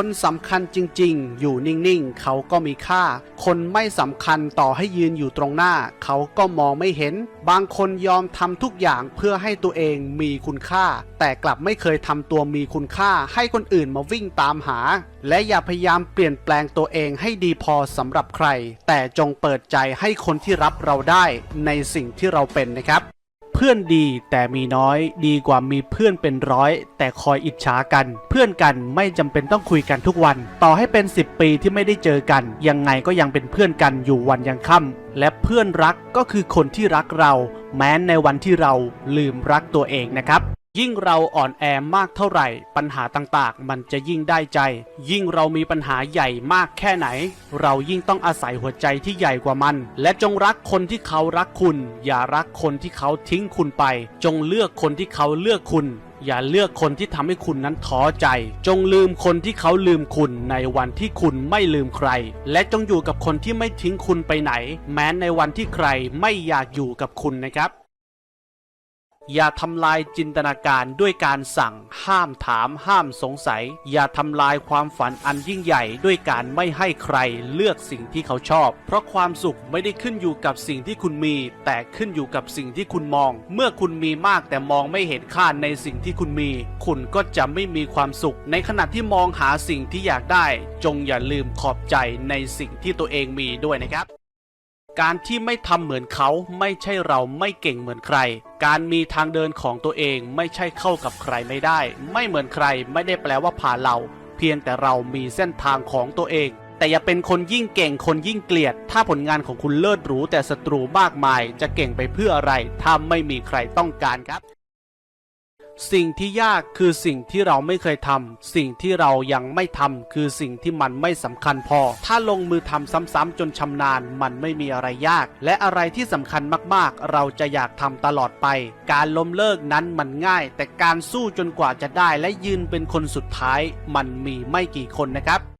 คนสำคัญจริงๆ อยู่นิ่งๆ เขาก็มีค่า คนไม่สำคัญต่อให้ยืนอยู่ตรงหน้า เขาก็มองไม่เห็น บางคนยอมทำทุกอย่างเพื่อให้ตัวเองมีคุณค่า แต่กลับไม่เคยทำตัวมีคุณค่า ให้คนอื่นมาวิ่งตามหา และอย่าพยายามเปลี่ยนแปลงตัวเองให้ดีพอสำหรับใคร แต่จงเปิดใจให้คนที่รับเราได้ในสิ่งที่เราเป็นนะครับ พื่อนดีแต่มีน้อยดีกว่ามีเพื่อนเป็นร้อย แต่คอยอิจฉากัน เพื่อนกันไม่จำเป็นต้องคุยกันทุกวัน ต่อให้เป็น 10 ปีที่ไม่ได้เจอกัน ยังไงก็ยังเป็นเพื่อนกันอยู่วันยังค่ำและเพื่อนรักก็คือคนที่รักเรา แม้ในวันที่เราลืมรักตัวเองนะครับ ยิ่งเราอ่อนแอมากเท่าไหร่ ปัญหาต่างๆ มันจะยิ่งได้ใจ ยิ่งเรามีปัญหาใหญ่มากแค่ไหน เรายิ่งต้องอาศัยหัวใจที่ใหญ่กว่ามัน และจงรักคนที่เขารักคุณ อย่ารักคนที่เขาทิ้งคุณไป จงเลือกคนที่เขาเลือกคุณ อย่าเลือกคนที่ทำให้คุณนั้นท้อใจ จงลืมคนที่เขาลืมคุณในวันที่คุณไม่ลืมใคร และจงอยู่กับคนที่ไม่ทิ้งคุณไปไหน แม้ในวันที่ใครไม่อยากอยู่กับคุณนะครับ อย่าทำลายจินตนาการด้วยการสั่ง ห้ามถาม ห้ามสงสัย อย่าทำลายความฝันอันยิ่งใหญ่ด้วยการไม่ให้ใครเลือกสิ่งที่เขาชอบ เพราะความสุขไม่ได้ขึ้นอยู่กับสิ่งที่คุณมี แต่ขึ้นอยู่กับสิ่งที่คุณมอง เมื่อคุณมีมากแต่มองไม่เห็นค่าในสิ่งที่คุณมี คุณก็จะไม่มีความสุข ในขณะที่มองหาสิ่งที่อยากได้ จงอย่าลืมขอบใจในสิ่งที่ตัวเองมีด้วยนะครับ การที่ไม่ทำเหมือนเขาไม่ใช่เราไม่เก่งเหมือนใคร การมีทางเดินของตัวเองไม่ใช่เข้ากับใครไม่ได้ ไม่เหมือนใครไม่ได้แปลว่าผ่านเรา เพียงแต่เรามีเส้นทางของตัวเอง แต่อย่าเป็นคนยิ่งเก่งคนยิ่งเกลียด ถ้าผลงานของคุณเลิศหรูแต่ศัตรูมากมาย จะเก่งไปเพื่ออะไร ถ้าไม่มีใครต้องการครับ สิ่งที่ยากคือสิ่งที่เราไม่เคยทำสิ่งที่เรายังไม่ทำคือสิ่งที่มันไม่สำคัญพอ ถ้าลงมือทำซ้ำๆจนชำนาญ มันไม่มีอะไรยาก และอะไรที่สำคัญมากๆ เราจะอยากทำตลอดไป การล้มเลิกนั้นมันง่าย แต่การสู้จนกว่าจะได้และยืนเป็นคนสุดท้าย มันมีไม่กี่คนนะครับ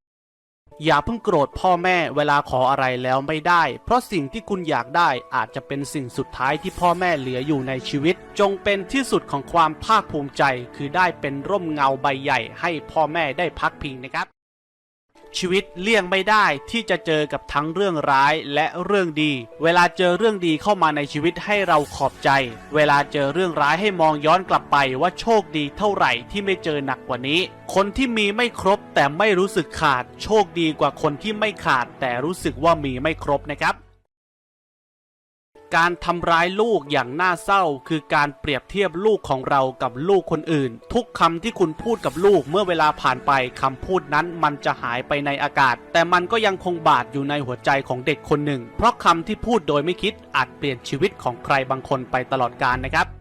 อย่าเพิ่งโกรธพ่อแม่เวลาขออะไรแล้วไม่ได้ เพราะสิ่งที่คุณอยากได้อาจจะเป็นสิ่งสุดท้ายที่พ่อแม่เหลืออยู่ในชีวิต จงเป็นที่สุดของความภาคภูมิใจ คือได้เป็นร่มเงาใบใหญ่ให้พ่อแม่ได้พักพิงนะครับ ชีวิตเลี่ยงไม่ได้ที่จะเจอกับทั้งเรื่องร้ายและเรื่องดี เวลาเจอเรื่องดีเข้ามาในชีวิตให้เราขอบใจ เวลาเจอเรื่องร้ายให้มองย้อนกลับไปว่าโชคดีเท่าไหร่ที่ไม่เจอหนักกว่านี้ คนที่มีไม่ครบแต่ไม่รู้สึกขาด โชคดีกว่าคนที่ไม่ขาดแต่รู้สึกว่ามีไม่ครบนะครับ การทำร้ายลูกอย่างน่าเศร้า คือการเปรียบเทียบลูกของเรากับลูกคนอื่น ทุกคำที่คุณพูดกับลูกเมื่อเวลาผ่านไปคำพูดนั้นมันจะหายไปในอากาศ แต่มันก็ยังคงบาดอยู่ในหัวใจของเด็กคนหนึ่ง เพราะคำที่พูดโดยไม่คิดอาจเปลี่ยนชีวิตของใครบางคนไปตลอดกาลนะครับ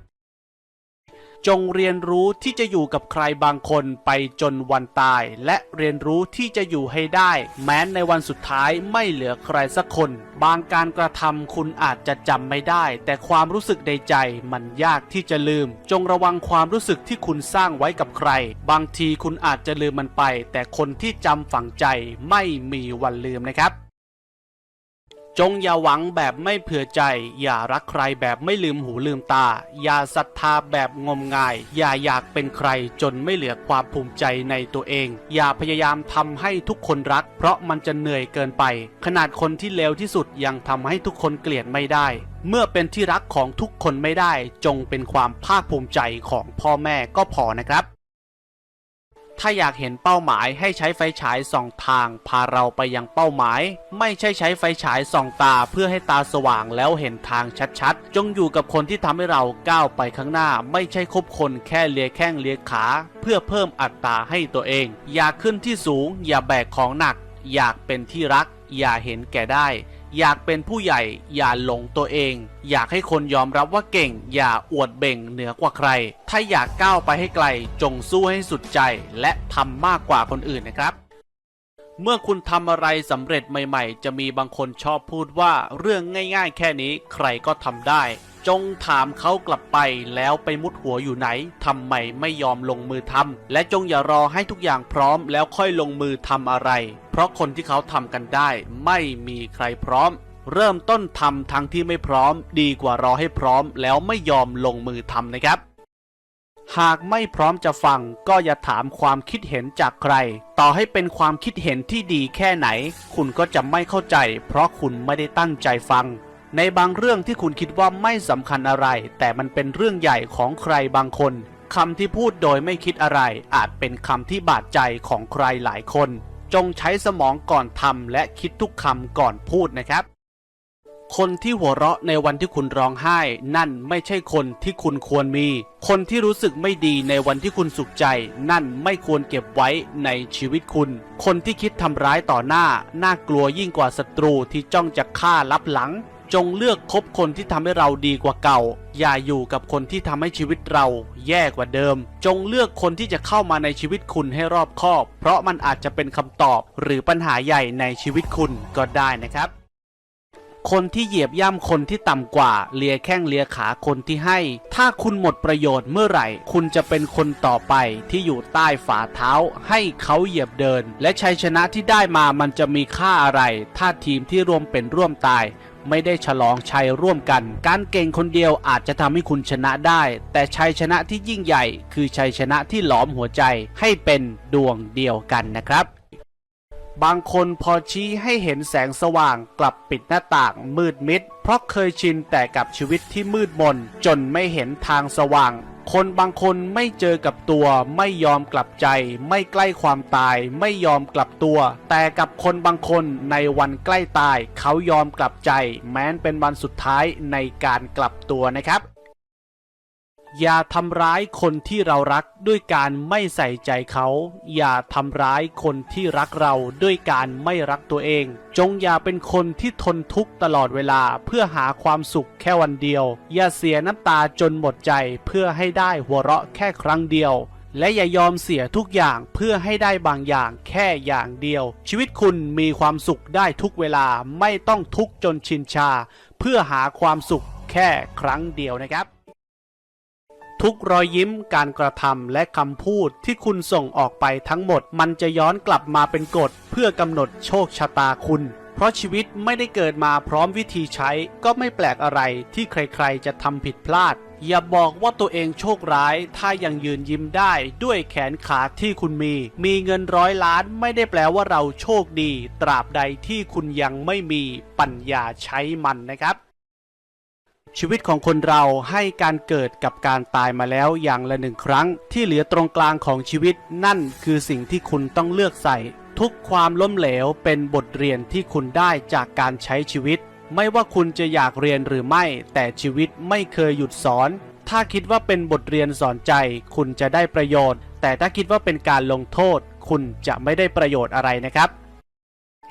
จงเรียนรู้ที่จะอยู่กับใครบางคนไปจนวันตาย และเรียนรู้ที่จะอยู่ให้ได้ แม้ในวันสุดท้ายไม่เหลือใครสักคน บางการกระทำคุณอาจจะจำไม่ได้ แต่ความรู้สึกในใจมันยากที่จะลืม จงระวังความรู้สึกที่คุณสร้างไว้กับใคร บางทีคุณอาจจะลืมมันไป แต่คนที่จำฝังใจไม่มีวันลืมนะครับ จงอย่าหวังแบบไม่เผื่อใจ อย่ารักใครแบบไม่ลืมหูลืมตา อย่าศรัทธาแบบงมงาย อย่าอยากเป็นใครจนไม่เหลือความภูมิใจในตัวเอง อย่าพยายามทำให้ทุกคนรัก เพราะมันจะเหนื่อยเกินไป ขนาดคนที่เลวที่สุดยังทำให้ทุกคนเกลียดไม่ได้ เมื่อเป็นที่รักของทุกคนไม่ได้ จงเป็นความภาคภูมิใจของพ่อแม่ก็พอนะครับ ถ้าอยากเห็นเป้าหมายให้ใช้ไฟฉายส่องทาง พาเราไปยังเป้าหมาย ไม่ใช่ใช้ไฟฉายส่องตาเพื่อให้ตาสว่างแล้วเห็นทางชัดๆ จงอยู่กับคนที่ทำให้เราก้าวไปข้างหน้า ไม่ใช่คบคนแค่เลียแข้งเลียขา เพื่อเพิ่มอัตราให้ตัวเอง อยากขึ้นที่สูง อย่าแบกของหนัก อยากเป็นที่รัก อย่าเห็นแก่ได้ อยากเป็นผู้ใหญ่อย่าหลงตัวเอง อยากให้คนยอมรับว่าเก่ง อย่าอวดเบ่งเหนือกว่าใคร ถ้าอยากก้าวไปให้ไกล จงสู้ให้สุดใจ และทำมากกว่าคนอื่นนะครับ เมื่อคุณทำอะไรสำเร็จใหม่ ๆ จะมีบางคนชอบพูดว่าเรื่องง่าย ๆ แค่นี้ใครก็ทำได้ จงถามเขากลับไปแล้วไปมุดหัวอยู่ไหนทำไมไม่ยอมลงมือทำและจงอย่ารอให้ทุกอย่างพร้อมแล้วค่อยลงมือทำอะไร เพราะคนที่เขาทำกันได้ ไม่มีใครพร้อม เริ่มต้นทำทั้งที่ไม่พร้อม ดีกว่ารอให้พร้อม แล้วไม่ยอมลงมือทำนะครับหากไม่พร้อมจะฟังก็อย่าถามความคิดเห็นจากใคร ต่อให้เป็นความคิดเห็นที่ดีแค่ไหน คุณก็จะไม่เข้าใจ เพราะคุณไม่ได้ตั้งใจฟัง ในบางเรื่องที่คุณคิดว่าไม่สำคัญอะไร แต่มันเป็นเรื่องใหญ่ของใครบางคนคำที่พูดโดยไม่คิดอะไร อาจเป็นคำที่บาดใจของใครหลายคน จงใช้สมองก่อนทำและคิดทุกคำก่อนพูดนะครับ คนที่หัวเราะในวันที่คุณร้องไห้ นั่นไม่ใช่คนที่คุณควรมี คนที่รู้สึกไม่ดีในวันที่คุณสุขใจ นั่นไม่ควรเก็บไว้ในชีวิตคุณ คนที่คิดทำร้ายต่อหน้า น่ากลัวยิ่งกว่าศัตรูที่จ้องจะฆ่าลับหลัง จงเลือกคบคนที่ทำให้เราดีกว่าเก่า อย่าอยู่กับคนที่ทำให้ชีวิตเราแย่กว่าเดิม จงเลือกคนที่จะเข้ามาในชีวิตคุณให้รอบคอบ เพราะมันอาจจะเป็นคำตอบหรือปัญหาใหญ่ในชีวิตคุณก็ได้นะครับคนที่เหยียบย่ำคนที่ต่ำกว่า เลียแข้งเลียขาคนที่ให้ ถ้าคุณหมดประโยชน์เมื่อไหร่ คุณจะเป็นคนต่อไปที่อยู่ใต้ฝ่าเท้า ให้เขาเหยียบเดิน และชัยชนะที่ได้มามันจะมีค่าอะไร ถ้าทีมที่รวมเป็นร่วมตาย ไม่ได้ฉลองชัยร่วมกัน การเก่งคนเดียวอาจจะทำให้คุณชนะได้ แต่ชัยชนะที่ยิ่งใหญ่ คือชัยชนะที่หลอมหัวใจให้เป็นดวงเดียวกันนะครับ บางคนพอชี้ให้เห็นแสงสว่างกลับปิดหน้าต่างมืดมิด เพราะเคยชินแต่กับชีวิตที่มืดมนจนไม่เห็นทางสว่าง คนบางคนไม่เจอกับตัว ไม่ยอมกลับใจ ไม่ใกล้ความตาย ไม่ยอมกลับตัว แต่กับคนบางคนในวันใกล้ตาย เขายอมกลับใจ แม้นเป็นวันสุดท้ายในการกลับตัวนะครับ อย่าทำร้ายคนที่เรารักด้วยการไม่ใส่ใจเขา อย่าทำร้ายคนที่รักเราด้วยการไม่รักตัวเอง จงอย่าเป็นคนที่ทนทุกข์ตลอดเวลาเพื่อหาความสุขแค่วันเดียว อย่าเสียน้ำตาจนหมดใจเพื่อให้ได้หัวเราะแค่ครั้งเดียว และอย่ายอมเสียทุกอย่างเพื่อให้ได้บางอย่างแค่อย่างเดียว ชีวิตคุณมีความสุขได้ทุกเวลาไม่ต้องทุกข์จนชินชา เพื่อหาความสุขแค่ครั้งเดียวนะครับ ทุกรอยยิ้มการกระทำและคำพูดที่คุณส่งออกไปทั้งหมด มันจะย้อนกลับมาเป็นกฎ เพื่อกำหนดโชคชะตาคุณ เพราะชีวิตไม่ได้เกิดมาพร้อมวิธีใช้ ก็ไม่แปลกอะไรที่ใครๆ จะทำผิดพลาด อย่าบอกว่าตัวเองโชคร้าย ถ้ายังยืนยิ้มได้ด้วยแขนขาที่คุณมี มีเงินร้อยล้านไม่ได้แปลว่าเราโชคดี ตราบใดที่คุณยังไม่มีปัญญาใช้มันนะครับ ชีวิตของคนเราให้การเกิดกับการตายมาแล้วอย่างละหนึ่งครั้ง ที่เหลือตรงกลางของชีวิตนั่นคือสิ่งที่คุณต้องเลือกใส่ ทุกความล้มเหลวเป็นบทเรียนที่คุณได้จากการใช้ชีวิต ไม่ว่าคุณจะอยากเรียนหรือไม่ แต่ชีวิตไม่เคยหยุดสอน ถ้าคิดว่าเป็นบทเรียนสอนใจ คุณจะได้ประโยชน์ แต่ถ้าคิดว่าเป็นการลงโทษ คุณจะไม่ได้ประโยชน์อะไรนะครับ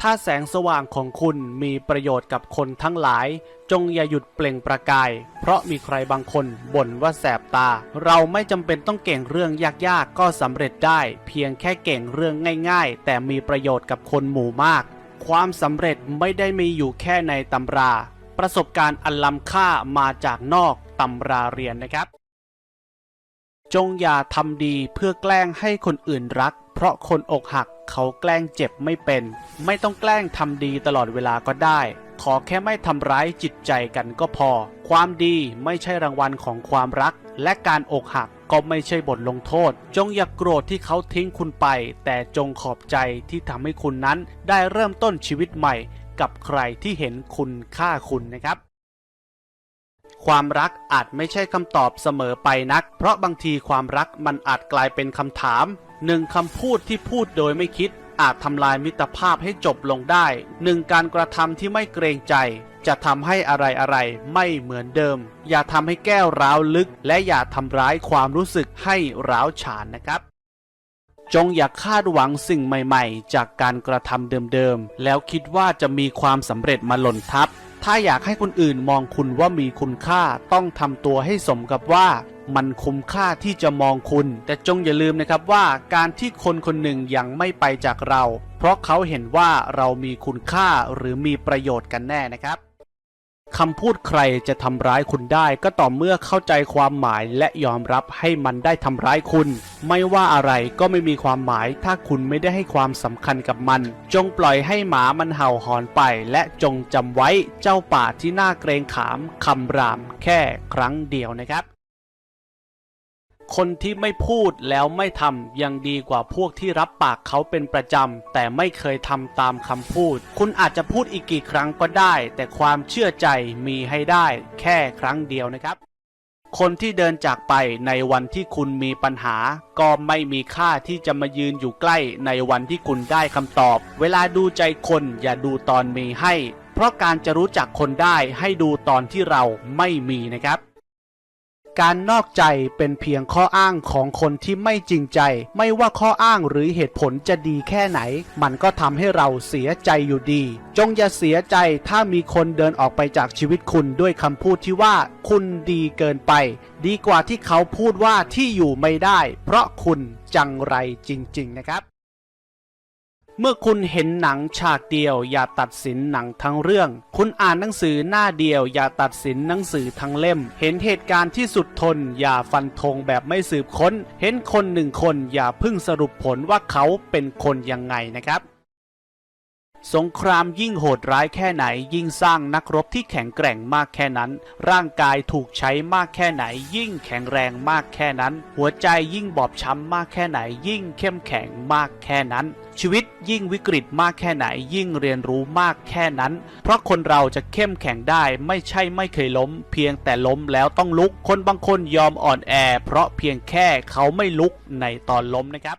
ถ้าแสงสว่างของคุณมีประโยชน์กับคนทั้งหลาย จงอย่าหยุดเปล่งประกาย เพราะมีใครบางคนบ่นว่าแสบตา เราไม่จำเป็นต้องเก่งเรื่องยากๆ ก็สำเร็จได้ เพียงแค่เก่งเรื่องง่ายๆ แต่มีประโยชน์กับคนหมู่มาก ความสำเร็จไม่ได้มีอยู่แค่ในตำรา ประสบการณ์อันล้ำค่ามาจากนอกตำราเรียนนะครับ จงอย่าทำดีเพื่อแกล้งให้คนอื่นรัก เพราะคนอกหักเขาแกล้งเจ็บไม่เป็น ไม่ต้องแกล้งทำดีตลอดเวลาก็ได้ ขอแค่ไม่ทำร้ายจิตใจกันก็พอ ความดีไม่ใช่รางวัลของความรัก และการอกหักก็ไม่ใช่บทลงโทษ จงอย่ากโกรธที่เขาทิ้งคุณไป แต่จงขอบใจที่ทำให้คุณนั้นได้เริ่มต้นชีวิตใหม่ กับใครที่เห็นคุณค่าคุณนะครับ ความรักอาจไม่ใช่คำตอบเสมอไปนัก เพราะบางทีความรักมันอาจกลายเป็นคำถามหนึ่งคำพูดที่พูดโดยไม่คิด อาจทำลายมิตรภาพให้จบลงได้หนึ่งการกระทำที่ไม่เกรงใจ จะทำให้อะไรอะไรๆไม่เหมือนเดิม อย่าทำให้แก้วร้าวลึก และอย่าทำร้ายความรู้สึกให้ร้าวฉานนะครับจงอย่าคาดหวังสิ่งใหม่ ๆ จากการกระทำเดิมๆ แล้วคิดว่าจะมีความสำเร็จมาหล่นทับ ถ้าอยากให้คนอื่นมองคุณว่ามีคุณค่าต้องทำตัวให้สมกับว่ามันคุ้มค่าที่จะมองคุณ แต่จงอย่าลืมนะครับว่าการที่คนคนหนึ่งยังไม่ไปจากเรา เพราะเขาเห็นว่าเรามีคุณค่าหรือมีประโยชน์กันแน่นะครับ คำพูดใครจะทำร้ายคุณได้ก็ต่อเมื่อเข้าใจความหมายและยอมรับให้มันได้ทำร้ายคุณ ไม่ว่าอะไรก็ไม่มีความหมายถ้าคุณไม่ได้ให้ความสำคัญกับมัน จงปล่อยให้หมามันเห่าหอนไป และจงจำไว้เจ้าป่าที่น่าเกรงขามคำรามแค่ครั้งเดียวนะครับ คนที่ไม่พูดแล้วไม่ทำยังดีกว่าพวกที่รับปากเขาเป็นประจำ แต่ไม่เคยทำตามคำพูด คุณอาจจะพูดอีกกี่ครั้งก็ได้ แต่ความเชื่อใจมีให้ได้แค่ครั้งเดียวนะครับ คนที่เดินจากไปในวันที่คุณมีปัญหา ก็ไม่มีค่าที่จะมายืนอยู่ใกล้ในวันที่คุณได้คำตอบ เวลาดูใจคนอย่าดูตอนมีให้ เพราะการจะรู้จักคนได้ให้ดูตอนที่เราไม่มีนะครับ การนอกใจเป็นเพียงข้ออ้างของคนที่ไม่จริงใจ ไม่ว่าข้ออ้างหรือเหตุผลจะดีแค่ไหน มันก็ทำให้เราเสียใจอยู่ดี จงอย่าเสียใจถ้ามีคนเดินออกไปจากชีวิตคุณด้วยคำพูดที่ว่าคุณดีเกินไป ดีกว่าที่เขาพูดว่าที่อยู่ไม่ได้ เพราะคุณจังไรจริง ๆ นะครับ เมื่อคุณเห็นหนังฉากเดียว อย่าตัดสินหนังทั้งเรื่อง คุณอ่านหนังสือหน้าเดียว อย่าตัดสินหนังสือทั้งเล่ม เห็นเหตุการณ์ที่สุดทน อย่าฟันธงแบบไม่สืบค้น เห็นคนหนึ่งคนอย่าพึ่งสรุปผลว่าเขาเป็นคนยังไงนะครับ สงครามยิ่งโหดร้ายแค่ไหน ยิ่งสร้างนักรบที่แข็งแกร่งมากแค่นั้น ร่างกายถูกใช้มากแค่ไหน ยิ่งแข็งแรงมากแค่นั้น หัวใจยิ่งบอบช้ำมากแค่ไหน ยิ่งเข้มแข็งมากแค่นั้น ชีวิตยิ่งวิกฤตมากแค่ไหน ยิ่งเรียนรู้มากแค่นั้น เพราะคนเราจะเข้มแข็งได้ไม่ใช่ไม่เคยล้ม เพียงแต่ล้มแล้วต้องลุกคนบางคนยอมอ่อนแอ เพราะเพียงแค่เขาไม่ลุกในตอนล้มนะครับ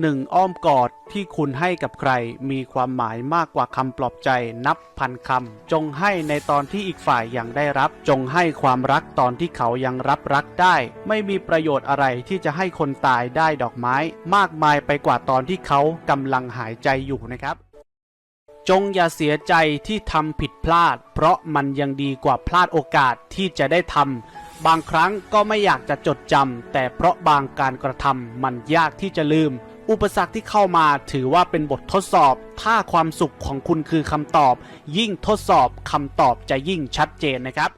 หนึ่งอ้อมกอดที่คุณให้กับใคร มีความหมายมากกว่าคำปลอบใจนับพันคำจงให้ในตอนที่อีกฝ่ายยังได้รับ จงให้ความรักตอนที่เขายังรับรักได้ ไม่มีประโยชน์อะไรที่จะให้คนตายได้ดอกไม้ มากมายไปกว่าตอนที่เขากำลังหายใจอยู่นะครับ จงอย่าเสียใจที่ทำผิดพลาด เพราะมันยังดีกว่าพลาดโอกาสที่จะได้ทำบางครั้งก็ไม่อยากจะจดจำแต่เพราะบางการกระทำมันยากที่จะลืม อุปสรรคที่เข้ามาถือว่าเป็นบททดสอบ ถ้าความสุขของคุณคือคำตอบ ยิ่งทดสอบคำตอบจะยิ่งชัดเจนนะครับ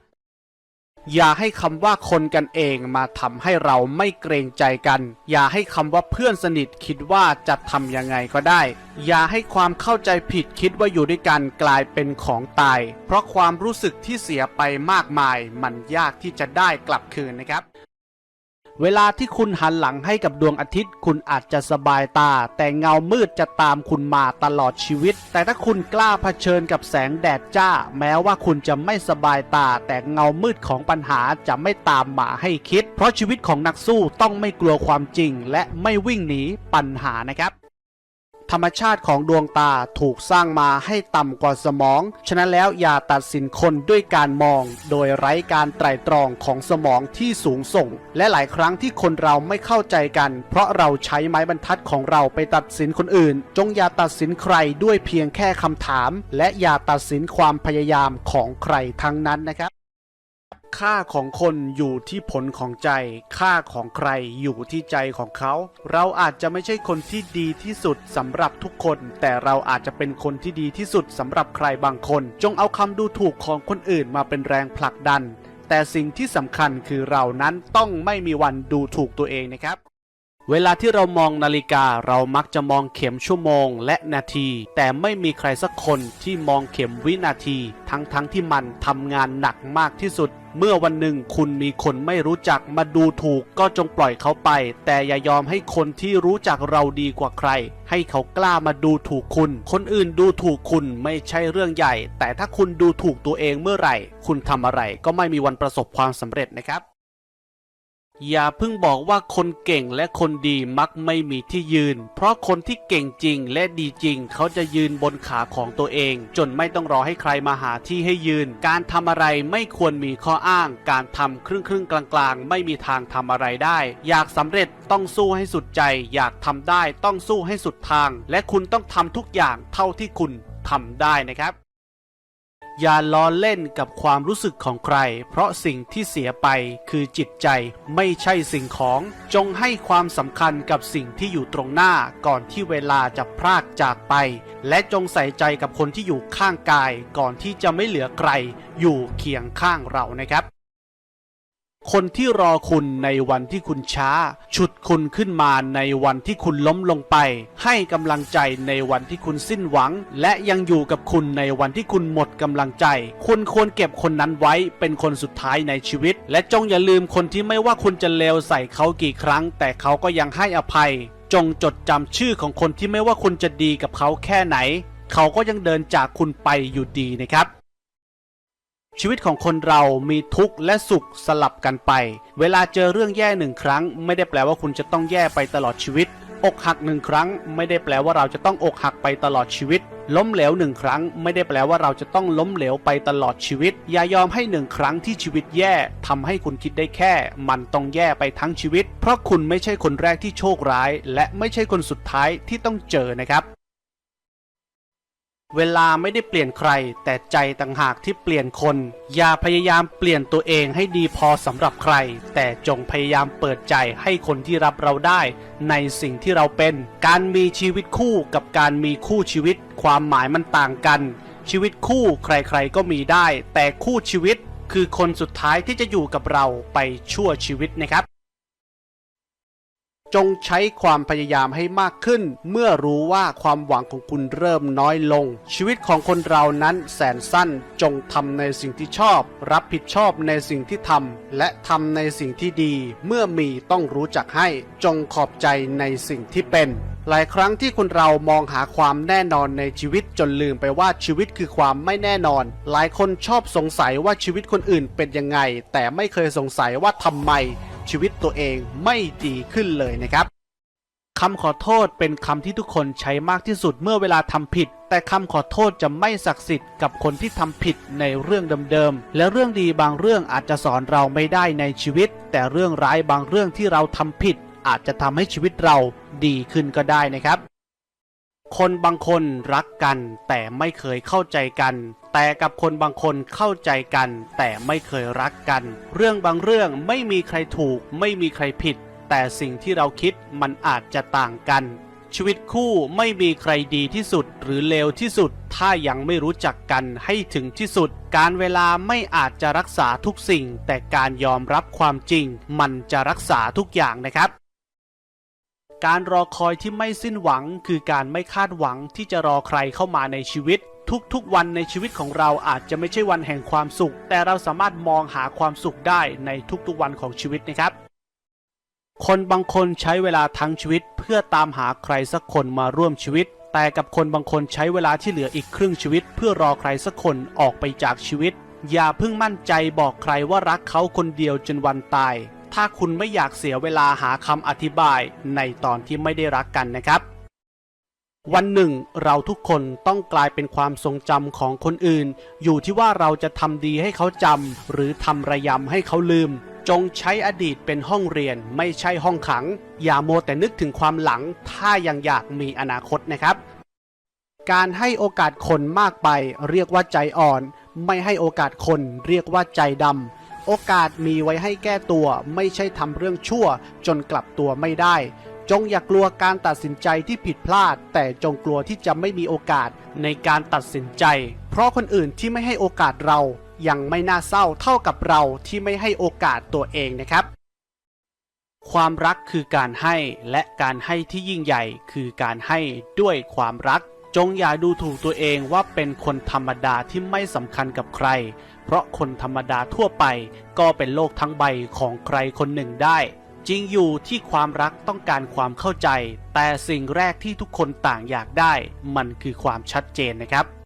อย่าให้คำว่าคนกันเองมาทำให้เราไม่เกรงใจกัน อย่าให้คำว่าเพื่อนสนิทคิดว่าจะทำยังไงก็ได้ อย่าให้ความเข้าใจผิดคิดว่าอยู่ด้วยกันกลายเป็นของตาย เพราะความรู้สึกที่เสียไปมากมาย มันยากที่จะได้กลับคืนนะครับ เวลาที่คุณหันหลังให้กับดวงอาทิตย์ คุณอาจจะสบายตา แต่เงามืดจะตามคุณมาตลอดชีวิต แต่ถ้าคุณกล้าเผชิญกับแสงแดดจ้า แม้ว่าคุณจะไม่สบายตา แต่เงามืดของปัญหาจะไม่ตามมาให้คิด เพราะชีวิตของนักสู้ต้องไม่กลัวความจริง และไม่วิ่งหนีปัญหานะครับ ธรรมชาติของดวงตาถูกสร้างมาให้ต่ำกว่าสมอง ฉะนั้นแล้วอย่าตัดสินคนด้วยการมอง โดยไร้การไตร่ตรองของสมองที่สูงส่ง และหลายครั้งที่คนเราไม่เข้าใจกัน เพราะเราใช้ไม้บรรทัดของเราไปตัดสินคนอื่น จงอย่าตัดสินใครด้วยเพียงแค่คำถาม และอย่าตัดสินความพยายามของใครทั้งนั้นนะครับ ค่าของคนอยู่ที่ผลของใจ ค่าของใครอยู่ที่ใจของเขา เราอาจจะไม่ใช่คนที่ดีที่สุดสำหรับทุกคน แต่เราอาจจะเป็นคนที่ดีที่สุดสำหรับใครบางคน จงเอาคำดูถูกของคนอื่นมาเป็นแรงผลักดัน แต่สิ่งที่สำคัญคือเรานั้นต้องไม่มีวันดูถูกตัวเองนะครับเวลาที่เรามองนาฬิกาเรามักจะมองเข็มชั่วโมงและนาที แต่ไม่มีใครสักคนที่มองเข็มวินาที ทั้งๆทที่มันทำงานหนักมากที่สุด เมื่อวันหนึ่งคุณมีคนไม่รู้จักมาดูถูกก็จงปล่อยเขาไป แต่อย่ายอมให้คนที่รู้จักเราดีกว่าใคร ให้เขากล้ามาดูถูกคุณ คนอื่นดูถูกคุณไม่ใช่เรื่องใหญ่ แต่ถ้าคุณดูถูกตัวเองเมื่อไหร่ คุณทำอะไรก็ไม่มีวันประสบความสำเร็จนะครับ อย่าเพิ่งบอกว่าคนเก่งและคนดีมักไม่มีที่ยืน เพราะคนที่เก่งจริงและดีจริง เขาจะยืนบนขาของตัวเอง จนไม่ต้องรอให้ใครมาหาที่ให้ยืน การทำอะไรไม่ควรมีข้ออ้าง การทำครึ่งครึ่งกลางกลางๆไม่มีทางทำอะไรได้ อยากสำเร็จต้องสู้ให้สุดใจ อยากทำได้ต้องสู้ให้สุดทาง และคุณต้องทำทุกอย่างเท่าที่คุณทำได้นะครับ อย่าล้อเล่นกับความรู้สึกของใคร เพราะสิ่งที่เสียไปคือจิตใจไม่ใช่สิ่งของ จงให้ความสำคัญกับสิ่งที่อยู่ตรงหน้าก่อนที่เวลาจะพรากจากไป และจงใส่ใจกับคนที่อยู่ข้างกาย ก่อนที่จะไม่เหลือใครอยู่เคียงข้างเรานะครับ คนที่รอคุณในวันที่คุณช้า ฉุดคุณขึ้นมาในวันที่คุณล้มลงไป ให้กำลังใจในวันที่คุณสิ้นหวัง และยังอยู่กับคุณในวันที่คุณหมดกำลังใจ คุณควรเก็บคนนั้นไว้เป็นคนสุดท้ายในชีวิต และจงอย่าลืมคนที่ไม่ว่าคุณจะเลวใส่เขากี่ครั้ง แต่เขาก็ยังให้อภัย จงจดจำชื่อของคนที่ไม่ว่าคุณจะดีกับเขาแค่ไหน เขาก็ยังเดินจากคุณไปอยู่ดีนะครับ ชีวิตของคนเรามีทุกข์และสุขสลับกันไป เวลาเจอเรื่องแย่หนึ่งครั้ง ไม่ได้แปลว่าคุณจะต้องแย่ไปตลอดชีวิต อกหักหนึ่งครั้ง ไม่ได้แปลว่าเราจะต้องอกหักไปตลอดชีวิต ล้มเหลวหนึ่งครั้ง ไม่ได้แปลว่าเราจะต้องล้มเหลวไปตลอดชีวิต อย่ายอมให้หนึ่งครั้งที่ชีวิตแย่ทำให้คุณคิดได้แค่ มันต้องแย่ไปทั้งชีวิต เพราะคุณไม่ใช่คนแรกที่โชคร้าย และไม่ใช่คนสุดท้ายที่ต้องเจอนะครับ เวลาไม่ได้เปลี่ยนใคร แต่ใจต่างหากที่เปลี่ยนคน อย่าพยายามเปลี่ยนตัวเองให้ดีพอสำหรับใคร แต่จงพยายามเปิดใจให้คนที่รับเราได้ ในสิ่งที่เราเป็น การมีชีวิตคู่กับการมีคู่ชีวิต ความหมายมันต่างกัน ชีวิตคู่ใครๆก็มีได้ แต่คู่ชีวิตคือคนสุดท้ายที่จะอยู่กับเราไปชั่วชีวิตนะครับ จงใช้ความพยายามให้มากขึ้น เมื่อรู้ว่าความหวังของคุณเริ่มน้อยลง ชีวิตของคนเรานั้นแสนสั้นจงทำในสิ่งที่ชอบ รับผิดชอบในสิ่งที่ทำและทำในสิ่งที่ดี เมื่อมีต้องรู้จักให้จงขอบใจในสิ่งที่เป็นหลายครั้งที่คนเรามองหาความแน่นอนในชีวิตจนลืมไปว่าชีวิตคือความไม่แน่นอน หลายคนชอบสงสัยว่าชีวิตคนอื่นเป็นยังไง แต่ไม่เคยสงสัยว่าทำไม ชีวิตตัวเองไม่ดีขึ้นเลยนะครับคำขอโทษเป็นคำที่ทุกคนใช้มากที่สุดเมื่อเวลาทำผิด แต่คำขอโทษจะไม่ศักดิ์สิทธิ์กับคนที่ทำผิดในเรื่องเดิมๆ และเรื่องดีบางเรื่องอาจจะสอนเราไม่ได้ในชีวิต แต่เรื่องร้ายบางเรื่องที่เราทำผิด อาจจะทำให้ชีวิตเราดีขึ้นก็ได้นะครับ คนบางคนรักกัน แต่ไม่เคยเข้าใจกัน แต่กับคนบางคนเข้าใจกัน แต่ไม่เคยรักกัน เรื่องบางเรื่องไม่มีใครถูก ไม่มีใครผิด แต่สิ่งที่เราคิดมันอาจจะต่างกัน ชีวิตคู่ไม่มีใครดีที่สุด หรือเลวที่สุด ถ้ายังไม่รู้จักกันให้ถึงที่สุด การเวลาไม่อาจจะรักษาทุกสิ่ง แต่การยอมรับความจริง มันจะรักษาทุกอย่างนะครับ การรอคอยที่ไม่สิ้นหวัง คือการไม่คาดหวังที่จะรอใครเข้ามาในชีวิต ทุกๆ วันในชีวิตของเราอาจจะไม่ใช่วันแห่งความสุข แต่เราสามารถมองหาความสุขได้ในทุกๆวันของชีวิตนะครับ คนบางคนใช้เวลาทั้งชีวิต เพื่อตามหาใครสักคนมาร่วมชีวิต แต่กับคนบางคนใช้เวลาที่เหลืออีกครึ่งชีวิต เพื่อรอใครสักคนออกไปจากชีวิต อย่าเพิ่งมั่นใจบอกใครว่ารักเขาคนเดียวจนวันตาย ถ้าคุณไม่อยากเสียเวลาหาคำอธิบายในตอนที่ไม่ได้รักกันนะครับ วันหนึ่ง เราทุกคนต้องกลายเป็นความทรงจำของคนอื่น อยู่ที่ว่าเราจะทำดีให้เขาจำหรือทำระยำให้เขาลืม จงใช้อดีตเป็นห้องเรียนไม่ใช่ห้องขัง อย่าโมแต่นึกถึงความหลัง ถ้ายังอยากมีอนาคตนะครับการให้โอกาสคนมากไป เรียกว่าใจอ่อน ไม่ให้โอกาสคน เรียกว่าใจดำ โอกาสมีไว้ให้แก้ตัวไม่ใช่ทำเรื่องชั่วจนกลับตัวไม่ได้ จงอย่ากลัวการตัดสินใจที่ผิดพลาด แต่จงกลัวที่จะไม่มีโอกาสในการตัดสินใจ เพราะคนอื่นที่ไม่ให้โอกาสเรายังไม่น่าเศร้าเท่ากับเราที่ไม่ให้โอกาสตัวเองนะครับ ความรักคือการให้และการให้ที่ยิ่งใหญ่คือการให้ด้วยความรัก จงอย่าดูถูกตัวเองว่าเป็นคนธรรมดาที่ไม่สำคัญกับใคร เพราะคนธรรมดาทั่วไปก็เป็นโลกทั้งใบของใครคนหนึ่งได้ จริงอยู่ที่ความรักต้องการความเข้าใจ แต่สิ่งแรกที่ทุกคนต่างอยากได้ มันคือความชัดเจนนะครับ